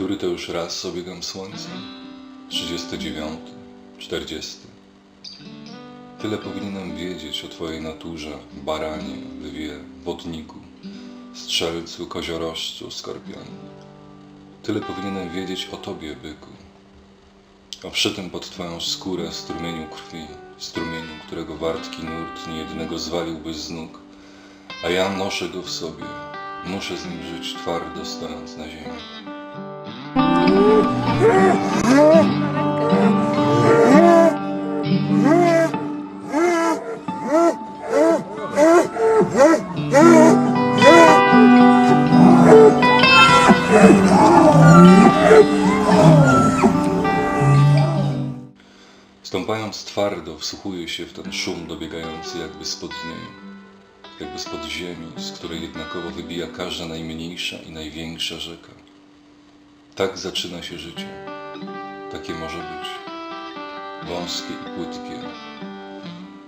Który to już raz obiegam słońcem? 39, 40. Tyle powinienem wiedzieć o Twojej naturze, baranie, lwie, wodniku, strzelcu, koziorożcu, skorpionie. Tyle powinienem wiedzieć o Tobie, byku. O wszytym pod Twoją skórę strumieniu krwi, strumieniu, którego wartki nurt niejednego zwaliłbyś z nóg, a ja noszę go w sobie, muszę z nim żyć twardo stojąc na ziemi. Twardo, wsłuchuję się w ten szum dobiegający jakby spod niej, jakby spod ziemi, z której jednakowo wybija każda najmniejsza i największa rzeka. Tak zaczyna się życie. Takie może być. Wąskie i płytkie.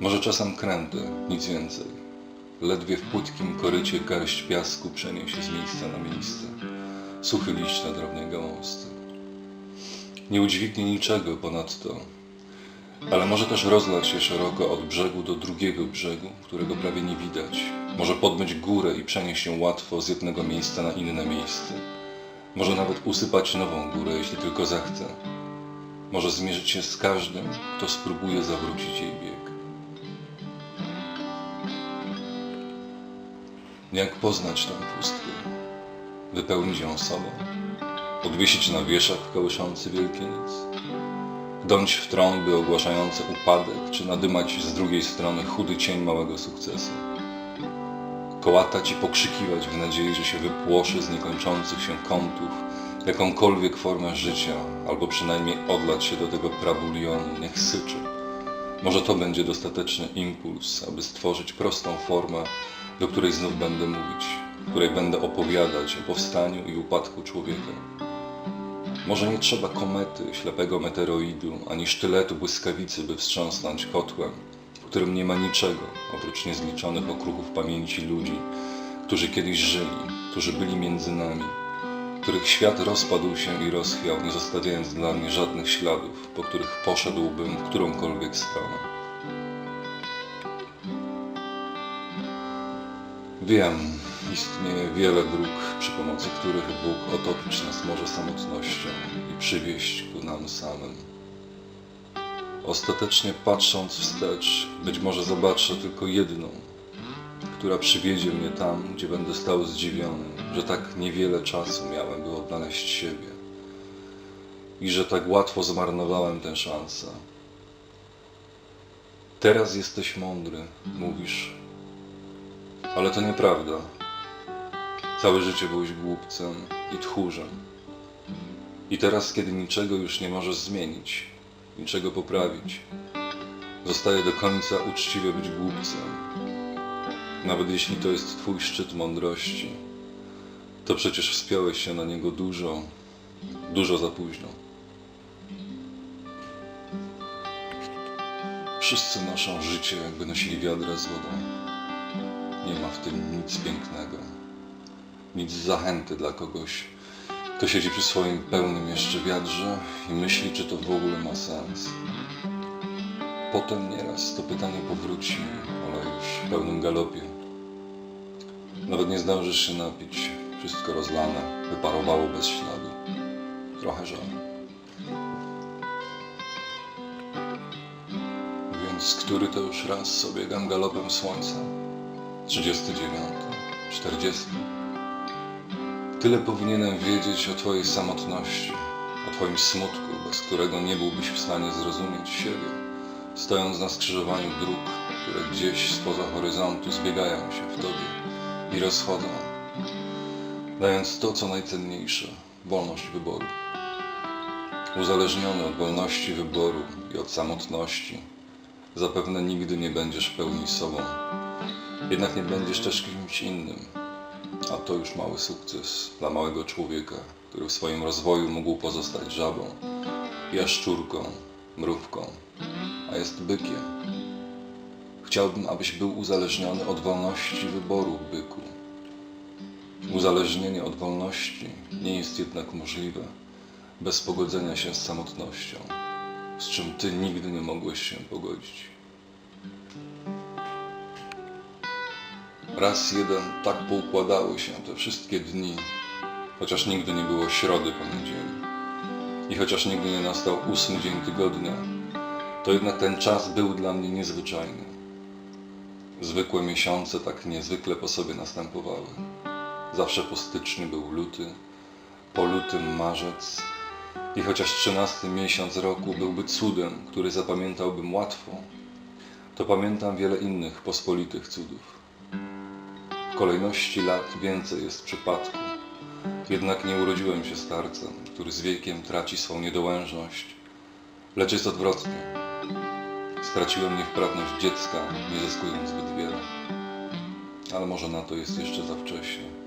Może czasem kręte, nic więcej. Ledwie w płytkim korycie garść piasku przeniesie z miejsca na miejsce. Suchy liść na drobnej gałązce. Nie udźwignie niczego ponadto, ale może też rozlać się szeroko od brzegu do drugiego brzegu, którego prawie nie widać. Może podmyć górę i przenieść się łatwo z jednego miejsca na inne miejsce. Może nawet usypać nową górę, jeśli tylko zechce. Może zmierzyć się z każdym, kto spróbuje zawrócić jej bieg. Jak poznać tę pustkę? Wypełnić ją sobą? Podwiesić na wieszak kołyszący wielkie nic? Dąć w trąby ogłaszające upadek, czy nadymać z drugiej strony chudy cień małego sukcesu. Kołatać i pokrzykiwać w nadziei, że się wypłoszy z niekończących się kątów jakąkolwiek formę życia, albo przynajmniej odlać się do tego prabulionu, niech syczy. Może to będzie dostateczny impuls, aby stworzyć prostą formę, do której znów będę mówić, której będę opowiadać o powstaniu i upadku człowieka. Może nie trzeba komety, ślepego meteoroidu, ani sztyletu błyskawicy, by wstrząsnąć kotłem, w którym nie ma niczego oprócz niezliczonych okruchów pamięci ludzi, którzy kiedyś żyli, którzy byli między nami, których świat rozpadł się i rozchwiał, nie zostawiając dla mnie żadnych śladów, po których poszedłbym w którąkolwiek stronę. Wiem, istnieje wiele dróg, przy pomocy których Bóg otoczyć nas może samotnością i przywieść ku nam samym. Ostatecznie patrząc wstecz, być może zobaczę tylko jedną, która przywiedzie mnie tam, gdzie będę stał zdziwiony, że tak niewiele czasu miałem, by odnaleźć siebie i że tak łatwo zmarnowałem tę szansę. Teraz jesteś mądry, mówisz, ale to nieprawda. Całe życie byłeś głupcem i tchórzem. I teraz, kiedy niczego już nie możesz zmienić, niczego poprawić, zostaje do końca uczciwie być głupcem. Nawet jeśli to jest Twój szczyt mądrości, to przecież wspiąłeś się na niego dużo, dużo za późno. Wszyscy noszą życie, jakby nosili wiadra z wodą. Nie ma w tym nic pięknego, nic zachęty dla kogoś, kto siedzi przy swoim pełnym jeszcze wiadrze i myśli, czy to w ogóle ma sens. Potem nieraz to pytanie powróci, ale już w pełnym galopie. Nawet nie zdążysz się napić, wszystko rozlane, wyparowało bez śladu. Trochę żal. Więc który to już raz sobie gam galopem słońca? 39, 40. Tyle powinienem wiedzieć o Twojej samotności, o Twoim smutku, bez którego nie byłbyś w stanie zrozumieć siebie, stojąc na skrzyżowaniu dróg, które gdzieś spoza horyzontu zbiegają się w Tobie i rozchodzą, dając to, co najcenniejsze wolność wyboru. Uzależniony od wolności wyboru i od samotności, zapewne nigdy nie będziesz w pełni sobą. Jednak nie będziesz też kimś innym, a to już mały sukces dla małego człowieka, który w swoim rozwoju mógł pozostać żabą, jaszczurką, mrówką, a jest bykiem. Chciałbym, abyś był uzależniony od wolności wyboru, byku. Uzależnienie od wolności nie jest jednak możliwe, bez pogodzenia się z samotnością, z czym ty nigdy nie mogłeś się pogodzić. Raz jeden tak poukładały się te wszystkie dni, chociaż nigdy nie było środy po niedzieli i chociaż nigdy nie nastał ósmy dzień tygodnia, to jednak ten czas był dla mnie niezwyczajny. Zwykłe miesiące tak niezwykle po sobie następowały. Zawsze po styczniu był luty, po lutym marzec i chociaż trzynasty miesiąc roku byłby cudem, który zapamiętałbym łatwo, to pamiętam wiele innych pospolitych cudów. Kolejności lat więcej jest przypadku, jednak nie urodziłem się starcem, który z wiekiem traci swą niedołężność, lecz jest odwrotnie. Straciłem niewprawność dziecka, nie zyskując zbyt wiele. Ale może na to jest jeszcze za wcześnie.